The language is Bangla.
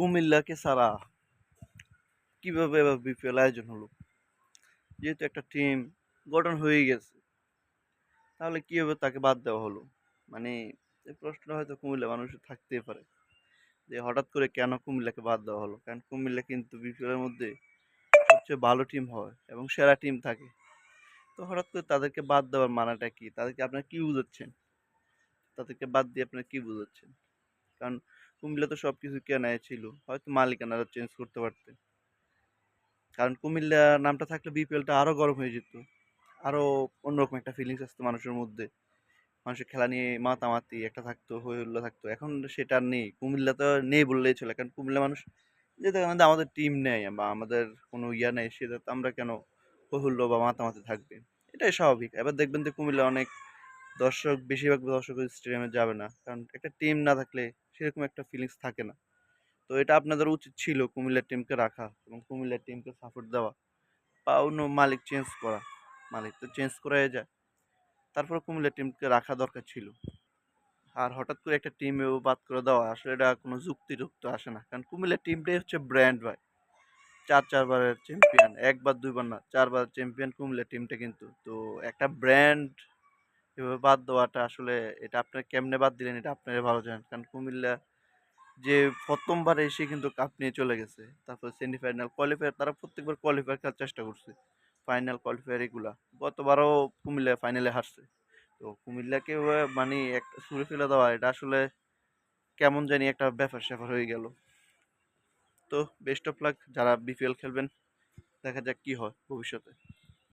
কুমিল্লাকে সারা কীভাবে এবার বিপিএল আয়োজন হলো? যেহেতু একটা টিম গঠন হয়ে গেছে, তাহলে কীভাবে তাকে বাদ দেওয়া হলো? মানে এই প্রশ্ন হয়তো কুমিল্লা মানুষের থাকতেই পারে যে হঠাৎ করে কেন কুমিল্লাকে বাদ দেওয়া হলো? কারণ কুমিল্লা কিন্তু বিপিএল এর মধ্যে সবচেয়ে ভালো টিম হয় এবং সেরা টিম থাকে। তো হঠাৎ করে তাদেরকে বাদ দেওয়ার মানাটা কি? তাদেরকে আপনারা কি বুঝাচ্ছেন? তাদেরকে বাদ দিয়ে আপনারা কি বুঝাচ্ছেন? কারণ কুমিল্লা তো সব কিছু কেনায় ছিল। হয়তো মালিকানারা চেঞ্জ করতে পারতেন কারণ কুমিল্লা নামটা থাকলে বিপিএলটা আরও গরম হয়ে যেত। আরও অন্যরকম একটা ফিলিংস আসতো মানুষের মধ্যে। মানুষের খেলা নিয়ে মাতামাতি একটা থাকতো হই থাকতো। এখন সেটা নেই। কুমিল্লা তো নেই বললেই চলে। কারণ কুমিল্লা মানুষ যেহেতু আমাদের আমাদের টিম নেই। বা আমাদের কোনো ইয়া নেই। সেটা তো আমরা কেন হই বা মাতামাতি থাকবে? এটাই স্বাভাবিক। এবার দেখবেন যে কুমিল্লা অনেক দর্শক, বেশিরভাগ দর্শক স্টেডিয়ামে যাবে না। কারণ একটা টিম না থাকলে সেরকম একটা ফিলিংস থাকে না। তো এটা আপনাদের উচিত ছিল কুমিল্লার টিমকে রাখা এবং কুমিল্লার টিমকে সাপোর্ট দেওয়া বা অন্য মালিক চেঞ্জ করা। মালিক তো চেঞ্জ করাই যায়। তারপর কুমিল্লার টিমকে রাখা দরকার ছিল। আর হঠাৎ করে একটা টিমেও বাদ করে দেওয়া আসলে এটা কোনো যুক্তিযুক্ত আসে না। কারণ কুমিল্লার টিমটাই হচ্ছে ব্র্যান্ড ভাই। চার চারবারের চ্যাম্পিয়ন একবার, দুইবার না, চারবার চ্যাম্পিয়ন কুমিল্লার টিমটা কিন্তু। তো একটা ব্র্যান্ড এভাবে বাদ দেওয়াটা আসলে এটা আপনার কেমনে বাদ দিলেন এটা আপনারা ভালো জানেন। কারণ কুমিল্লা যে প্রথমবার এসে কিন্তু কাপ নিয়ে চলে গেছে, তারপর সেমিফাইনাল কোয়ালিফায়ার তারা প্রত্যেকবার কোয়ালিফায়ার খেলার চেষ্টা করছে ফাইনাল কোয়ালিফায়ার এগুলা। গতবারও কুমিল্লা ফাইনালে হারছে। তো কুমিল্লাকে মানে একটা সুরে ফেলে দেওয়া, এটা আসলে কেমন জানি একটা ব্যাপার স্যাপার হয়ে গেল। তো বেস্ট অফ লাক যারা বিপিএল খেলবেন, দেখা যাক কি হয় ভবিষ্যতে।